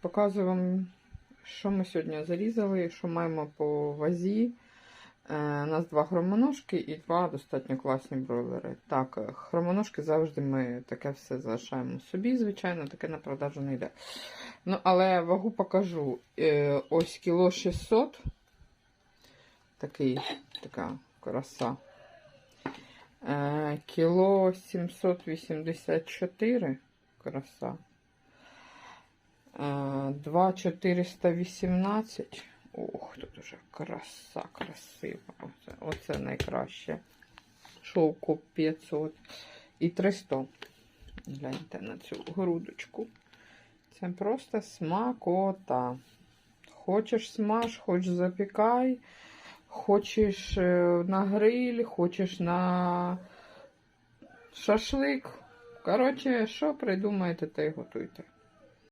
Показую вам, що ми сьогодні зарізали, що маємо по вазі. Е, У нас два хромоножки і два достатньо класні бройлери. Так, хромоножки завжди ми таке все залишаємо собі, звичайно, таке на продажу не йде. Ну, але вагу покажу. Е, Ось кіло 600. Такий, така краса. Е, Кіло 784. Краса. Е, 2,418. Ох, тут уже краса, красива. Оце, оце найкраще. Шовку 500. І 300. Гляньте на цю грудочку. Це просто смакота. Хочеш смаж, хочеш запікай, хочеш е, на гриль, хочеш на шашлик. Коротше, що придумаєте, те й готуйте.